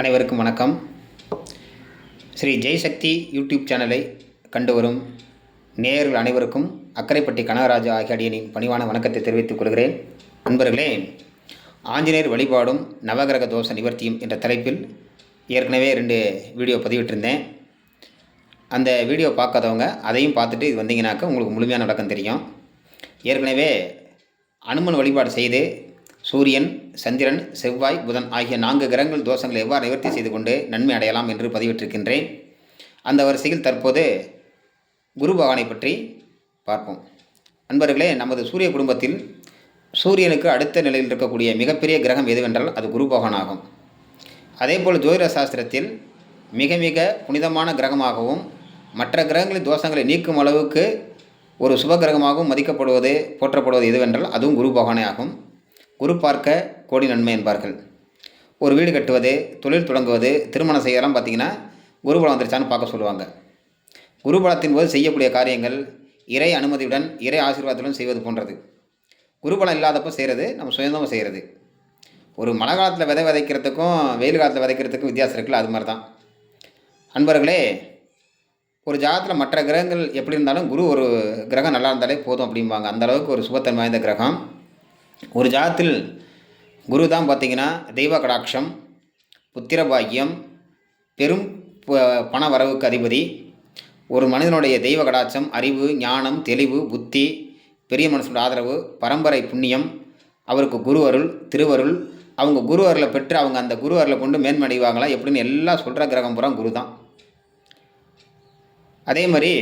அனைவருக்கும் வணக்கம். ஸ்ரீ ஜெய்சக்தி யூடியூப் சேனலை கண்டு வரும் நேயர்கள் அனைவருக்கும் அக்கரைப்பட்டி கனகராஜா ஆகிய அடியனின் பணிவான வணக்கத்தை தெரிவித்துக் கொள்கிறேன். நண்பர்களே ஆஞ்சநேயர் வழிபாடும் நவகிரக தோஷ நிவர்த்தியும் என்ற தலைப்பில் ஏற்கனவே ரெண்டு வீடியோ பதிவிட்டிருந்தேன். அந்த வீடியோ பார்க்காதவங்க அதையும் பார்த்துட்டு இது வந்தீங்கன்னாக்கா உங்களுக்கு முழுமையான விளக்கம் தெரியும். ஏற்கனவே அனுமன் வழிபாடு செய்து சூரியன் சந்திரன் செவ்வாய் புதன் ஆகிய நான்கு கிரகங்கள் தோஷங்களை எவ்வாறு நிவர்த்தி செய்து கொண்டு நன்மை அடையலாம் என்று பதிவிட்டிருக்கின்றேன். அந்த வரிசையில் தற்போது குரு பகவானை பற்றி பார்ப்போம். அன்பர்களே நமது சூரிய குடும்பத்தில் சூரியனுக்கு அடுத்த நிலையில் இருக்கக்கூடிய மிகப்பெரிய கிரகம் எதுவென்றால் அது குரு பகவான் ஆகும் அதேபோல் ஜோதிட சாஸ்திரத்தில் மிக மிக புனிதமான கிரகமாகவும் மற்ற கிரகங்களின் தோஷங்களை நீக்கும் அளவுக்கு ஒரு சுப கிரகமாகவும் மதிக்கப்படுவது போற்றப்படுவது எதுவென்றால் அதுவும் குரு பகவானே ஆகும். குரு பார்க்க கோடி நன்மை என்பார்கள். ஒரு வீடு கட்டுவது தொழில் தொடங்குவது திருமணம் செய்யலாம் பார்த்தீங்கன்னா குருபலம் வந்துருச்சான்னு பார்க்க சொல்லுவாங்க. குருபலத்தின் போது செய்யக்கூடிய காரியங்கள் இறை அனுமதியுடன் இறை ஆசீர்வாதத்துடன் செய்வது போன்றது. குருபலம் இல்லாதப்போ செய்கிறது நம்ம சுயந்தமாக செய்கிறது ஒரு மழை காலத்தில் விதை விதைக்கிறதுக்கும் வெயில் காலத்தில் விதைக்கிறதுக்கும் வித்தியாசம் இருக்குல்ல அது மாதிரி தான் அன்பர்களே ஒரு ஜாதத்தில் மற்ற கிரகங்கள் எப்படி இருந்தாலும் குரு ஒரு கிரகம் நல்லா இருந்தாலே போதும் அப்படிம்பாங்க. அந்த அளவுக்கு ஒரு சுபத்தன் வாய்ந்த கிரகம். ஒரு ஜாதத்தில் குரு தான் பார்த்திங்கன்னா தெய்வ கடாட்சம் புத்திர பாக்கியம் பெரும் ப- பண வரவுக்கு அதிபதி. ஒரு மனிதனுடைய தெய்வ கடாட்சம் அறிவு ஞானம் தெளிவு புத்தி பெரிய மனுஷனோட ஆதரவு பரம்பரை புண்ணியம் அவருக்கு குரு அருள் திருவருள். அவங்க குரு அருளை பெற்று அவங்க அந்த குரு அருளை கொண்டு மேன்மடைவாங்களா? எப்படின்னு எல்லாம் சொல்கிற கிரகம் பூரா குரு தான் அதே மாதிரி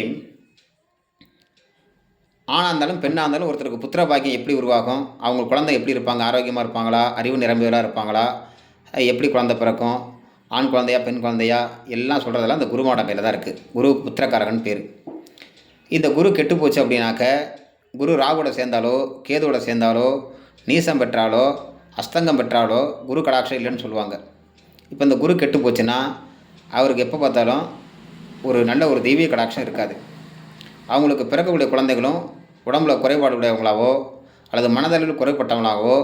ஆணாக இருந்தாலும் பெண்ணாக இருந்தாலும் ஒருத்தருக்கு புத்திர பாக்கியம் எப்படி உருவாகும்? அவங்க குழந்தை எப்படி இருப்பாங்க? ஆரோக்கியமாக இருப்பாங்களா? அறிவு நிரம்பியவராக இருப்பாங்களா? எப்படி குழந்தை பிறக்கும்? ஆண் குழந்தையா பெண் குழந்தையா? எல்லாம் சொல்கிறதெல்லாம் இந்த குருமாட கையில் தான் இருக்குது குரு புத்திரக்காரகன் பேர். இந்த குரு கெட்டு போச்சு அப்படின்னாக்க குரு ராகுவோட சேர்ந்தாலோ கேதுவோட சேர்ந்தாலோ நீசம் பெற்றாலோ அஸ்தங்கம் பெற்றாலோ குரு கடாட்சம் இல்லைன்னு சொல்லுவாங்க. இப்போ இந்த குரு கெட்டு போச்சுன்னா அவருக்கு எப்போ பார்த்தாலும் ஒரு நல்ல ஒரு தெய்வீக கடாட்சம் இருக்காது. அவங்களுக்கு பிறக்கக்கூடிய குழந்தைகளும் உடம்புல குறைபாடு உடையவங்களாவோ அல்லது மனதளவில் குறைபட்டவங்களாகவோ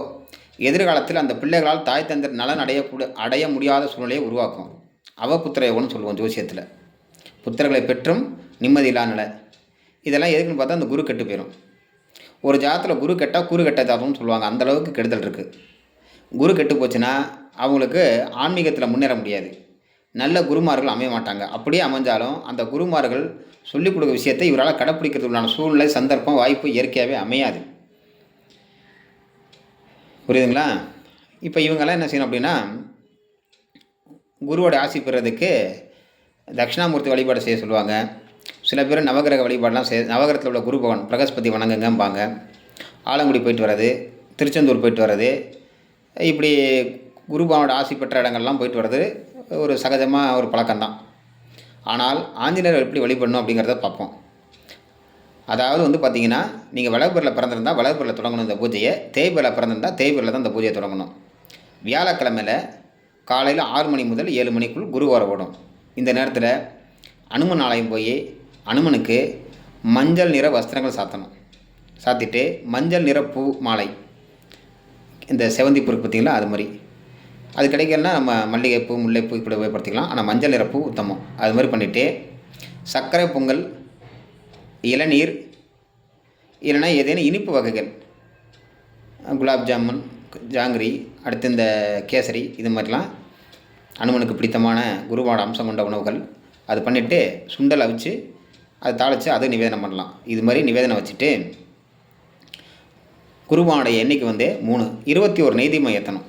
எதிர்காலத்தில் அந்த பிள்ளைகளால் தாய் தந்தர் நலன் அடையக்கூட அடைய முடியாத சூழ்நிலையை உருவாக்கும். அவப்புத்திரயோகம்னு சொல்லுவோம் ஜோசியத்தில். புத்திரர்களை பெற்றும் நிம்மதியில்லா நிலை. இதெல்லாம் எதுக்குன்னு பார்த்தா அந்த குரு கெட்டு போயிடும் ஒரு ஜாதத்தில் குரு கெட்டால் குரு கெட்டதாகவும் சொல்லுவாங்க. அந்தளவுக்கு கெடுதல் இருக்குது குரு கெட்டு போச்சுன்னா அவங்களுக்கு ஆன்மீகத்தில் முன்னேற முடியாது. நல்ல குருமார்கள் அமைய மாட்டாங்க. அப்படியே அமைஞ்சாலும் அந்த குருமார்கள் சொல்லிக் கொடுக்க விஷயத்தை இவரால் கடைப்பிடிக்கிறதுக்குள்ளான சூழ்நிலை சந்தர்ப்பம் வாய்ப்பு இயற்கையாகவே அமையாது. புரியுதுங்களா? இப்போ இவங்கெல்லாம் என்ன செய்யணும் அப்படின்னா குருவோட ஆசி பெறுறதுக்கு தட்சிணாமூர்த்தி வழிபாடு செய்ய சொல்லுவாங்க. சில பேர் நவகிரக வழிபாடெலாம் செய் நவகிரகத்தில் உள்ள குரு பகவான் பிரகஸ்பதி வணங்குங்கம்பாங்க. ஆலங்குடி போயிட்டு வர்றது திருச்செந்தூர் போயிட்டு வர்றது இப்படி குருபானோட ஆசை ஆசி பெற்ற இடங்கள்லாம் போயிட்டு வர்றது ஒரு சகஜமாக ஒரு பழக்கம்தான். ஆனால் ஆஞ்சநேயர் எப்படி வழிபடணும் அப்படிங்கிறத பார்ப்போம். அதாவது வந்து பார்த்தீங்கன்னா நீங்கள் வளர்பிரில் பிறந்திருந்தால் வளர்பிரில் தொடங்கணும் இந்த பூஜையை தேய்பிரில் பிறந்திருந்தால் தேய்பிரில் தான் இந்த பூஜையை தொடங்கணும். வியாழக்கிழமையில் காலையில் ஆறு மணி முதல் ஏழு மணிக்குள் குரு ஓடும். இந்த நேரத்தில் அனுமன் ஆலயம் போய் அனுமனுக்கு மஞ்சள் நிற வஸ்திரங்கள் சாத்தணும். சாத்திட்டு மஞ்சள் நிற பூ மாலை இந்த செவந்தி பொருக்கு பார்த்திங்களா அது மாதிரி. அது கிடைக்கலனா நம்ம மல்லிகைப்பூ முல்லைப்பூ இப்படி உபயோகப்படுத்திக்கலாம். ஆனால் மஞ்சள் நிறப்பூ உத்தமம். அது மாதிரி பண்ணிவிட்டு சர்க்கரை பொங்கல் இளநீர் இல்லைன்னா ஏதேனும் இனிப்பு வகைகள். குலாப் ஜாமுன் ஜாங்கிரி அடுத்து இந்த கேசரி இது மாதிரிலாம் அனுமனுக்கு பிடித்தமான குருவான அம்சம் கொண்ட உணவுகள். அது பண்ணிவிட்டு சுண்டல் அவிச்சு அதை தாளித்து அதை நிவேதனம் பண்ணலாம். இது மாதிரி நிவேதனம் வச்சுட்டு குருவானுடைய எண்ணிக்கை வந்து மூணு. இருபத்தி ஒரு நெய் தீபம் ஏற்றணும்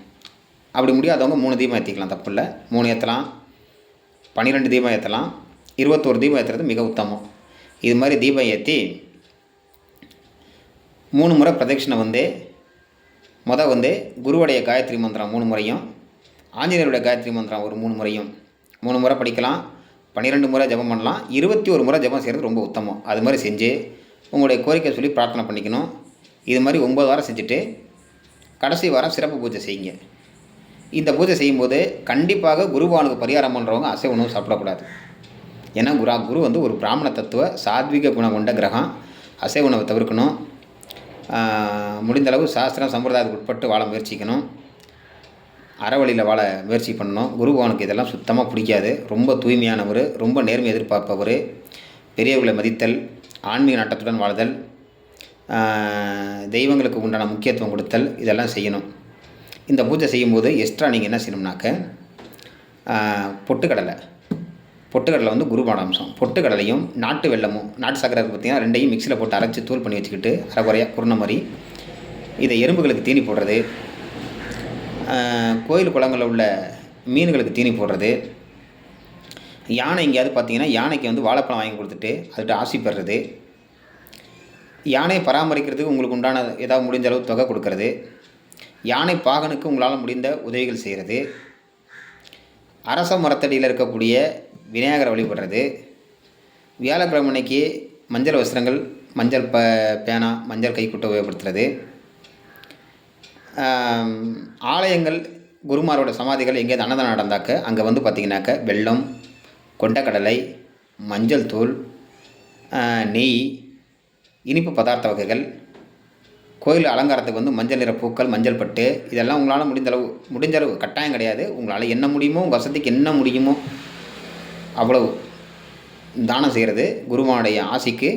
அப்படி முடியாதவங்க மூணு தீபம் ஏற்றிக்கலாம் தப்பு இல்லை. மூணு ஏற்றலாம் பன்னிரெண்டு தீபம் ஏற்றலாம் இருபத்தோரு தீபம் ஏற்றுறது மிக உத்தமம். இது மாதிரி தீபம் ஏற்றி மூணு முறை பிரதட்சிணை வந்து மொதல் வந்து குருவுடைய காயத்ரி மந்திரம் மூணு முறையும் ஆஞ்சநேயருடைய காயத்ரி மந்திரம் ஒரு மூணு முறையும். மூணு முறை படிக்கலாம் பன்னிரெண்டு முறை ஜெபம் பண்ணலாம் இருபத்தி ஒரு முறை ஜெபம் செய்கிறது ரொம்ப உத்தமம். அது மாதிரி செஞ்சு உங்களுடைய கோரிக்கை சொல்லி பிரார்த்தனை பண்ணிக்கணும். இது மாதிரி ஒம்பது வாரம் செஞ்சுட்டு கடைசி வாரம் சிறப்பு பூஜை செய்யுங்க. இந்த பூஜை செய்யும்போது கண்டிப்பாக குருவானுக்கு பரிகாரம் பண்ணுறவங்க அசை உணவு சாப்பிடக்கூடாது. ஏன்னா குரா குரு வந்து ஒரு பிராமண தத்துவ சாத்விக குணம் கொண்ட கிரகம். அசைவ உணவை தவிர்க்கணும். முடிந்தளவு முடிந்த அளவு சாஸ்திரம் சம்பிரதாயத்துக்கு உட்பட்டு வாழ முயற்சிக்கணும். அறவழியில் வாழ முயற்சி பண்ணணும். குருபவனுக்கு இதெல்லாம் சுத்தமாக பிடிக்காது. ரொம்ப தூய்மையானவர் ரொம்ப நேர்மை எதிர்பார்ப்பவர். பெரியவர்களை மதித்தல் ஆன்மீக நாட்டத்துடன் வாழ்தல் தெய்வங்களுக்கு உண்டான முக்கியத்துவம் கொடுத்தல் இதெல்லாம் செய்யணும். இந்த பூஜை செய்யும்போது எக்ஸ்ட்ரா நீங்கள் என்ன செய்யணும்னாக்க பொட்டுக்கடலை. பொட்டுக்கடலை வந்து குருபான அம்சம் பொட்டுக்கடலையும் நாட்டு வெல்லமும் நாட்டு சக்கரை பார்த்தீங்கன்னா ரெண்டையும் மிக்சியில் போட்டு அரைச்சி தூள் பண்ணி வச்சுக்கிட்டு அரைக்குறையாக குருண மாதிரி இதை எறும்புகளுக்கு தீனி போடுறது கோயில் குளங்களில் உள்ள மீன்களுக்கு தீனி போடுறது யானை எங்கேயாவது பார்த்தீங்கன்னா யானைக்கு வந்து வாழைப்பழம் வாங்கி கொடுத்துட்டு அதுகிட்ட ஆசி பெறுறது யானையை பராமரிக்கிறதுக்கு உங்களுக்கு உண்டான ஏதாவது முடிஞ்ச அளவு தொகை கொடுக்கறது யானை பாகனுக்கு உங்களால் முடிந்த உதவிகள் செய்கிறது அரச மரத்தடியில் இருக்கக்கூடிய விநாயகரை வழிபடுறது. வியாழக்கிழமை அன்னைக்கு மஞ்சள் வஸ்திரங்கள் மஞ்சள் ப பேனா மஞ்சள் கைக்குட்டை உபயோகப்படுத்துறது. ஆலயங்கள் குருமாரோட சமாதிகள் எங்கேயாவது அன்னதானம் நடந்தாக்க அங்கே வந்து பார்த்திங்கனாக்க வெள்ளம் கொண்டக்கடலை மஞ்சள் தூள் நெய் இனிப்பு பதார்த்த வகைகள் கோயில் அலங்காரத்துக்கு வந்து மஞ்சள் நிற பூக்கள் மஞ்சள் பட்டு இதெல்லாம் உங்களால் முடிந்தளவு முடிஞ்சளவு கட்டாயம் கிடையாது. உங்களால் என்ன முடியுமோ உங்கள் வசதிக்கு என்ன முடியுமோ அவ்வளவு தானம் செய்கிறது குருமானுடைய ஆசிக்கு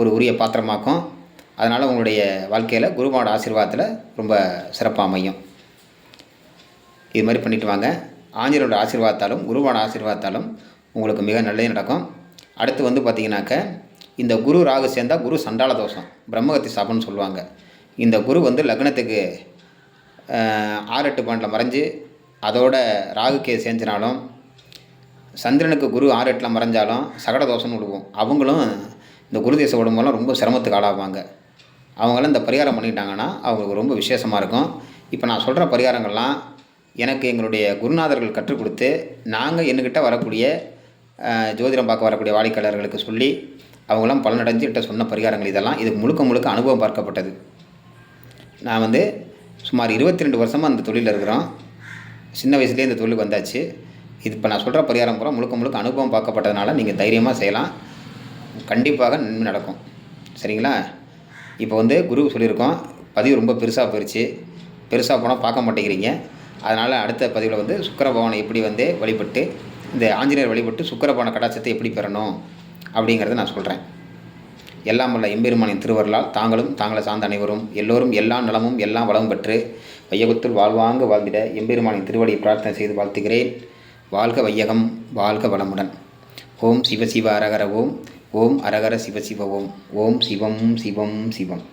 ஒரு உரிய பாத்திரமாக்கும். அதனால் உங்களுடைய வாழ்க்கையில் குருமாவோட ஆசீர்வாதத்தில் ரொம்ப சிறப்பாக அமையும். இது மாதிரி பண்ணிட்டு வாங்க. ஆஞ்சரோட ஆசீர்வாதத்தாலும் குருவான ஆசீர்வாதத்தாலும் உங்களுக்கு மிக நல்லது நடக்கும். அடுத்து வந்து பார்த்திங்கனாக்க இந்த குரு ராகு சேர்ந்தால் குரு சண்டால தோஷம் பிரம்மகத்தி சாபம்னு சொல்லுவாங்க. இந்த குரு வந்து லக்னத்துக்கு ஆறு எட்டு பாயிண்டில் மறைஞ்சு அதோட ராகுக்கே சேர்ந்துனாலும் சந்திரனுக்கு குரு ஆறு எட்டில் மறைஞ்சாலும் சகட தோஷம்னு கொடுக்கும் அவங்களும் இந்த குரு தேச உடம்பெல்லாம் ரொம்ப சிரமத்துக்கு ஆளாவாங்க. அவங்களாம் இந்த பரிகாரம் பண்ணிட்டாங்கன்னா அவங்களுக்கு ரொம்ப விசேஷமாக இருக்கும். இப்போ நான் சொல்கிற பரிகாரங்கள்லாம் எனக்கு எங்களுடைய குருநாதர்கள் கற்றுக் கொடுத்து நாங்கள் என்கிட்ட வரக்கூடிய ஜோதிடம் பார்க்க வரக்கூடிய வாடிக்கையாளர்களுக்கு சொல்லி அவங்களாம் பலனடைஞ்சுக்கிட்ட சொன்ன பரிகாரங்கள் இதெல்லாம். இது முழுக்க முழுக்க அனுபவம் பார்க்கப்பட்டது. நான் வந்து சுமார் இருபத்தி ரெண்டு வருஷமாக அந்த தொழிலில் இருக்கிறோம். சின்ன வயசுலேயே இந்த தொழிலுக்கு வந்தாச்சு. இது இப்போ நான் சொல்கிற பரிகாரம் பூரா முழுக்க முழுக்க அனுபவம் பார்க்கப்பட்டதுனால நீங்கள் தைரியமாக செய்யலாம். கண்டிப்பாக நன்மை நடக்கும். சரிங்களா? இப்போ வந்து குரு சொல்லியிருக்கோம். பதிவு ரொம்ப பெருசாக போயிடுச்சு பெருசாக போனால் பார்க்க மாட்டேங்கிறீங்க. அதனால் அடுத்த பதிவில் வந்து சுக்கிர எப்படி வந்து வழிபட்டு இந்த ஆஞ்சநேயர் வழிபட்டு சுக்கிர பகவான கடாட்சத்தை எப்படி பெறணும் அப்படிங்கிறத நான் சொல்கிறேன் எல்லாம் வல்ல எம்பெருமானின் திருவருளால் தாங்களும் தாங்களை சார்ந்த அனைவரும் எல்லோரும் எல்லா நலமும் எல்லாம் வளம் பெற்று வையகத்தில் வாழ்வாங்க வாழ்ந்திட எம்பெருமானின் திருவடியை பிரார்த்தனை செய்து வாழ்த்துகிறேன். வாழ்க வையகம் வாழ்க வளமுடன். ஓம் சிவ சிவ அரகர ஓம் ஓம் அரகர சிவ ஓம். ஓம் சிவம் சிவம் சிவம்.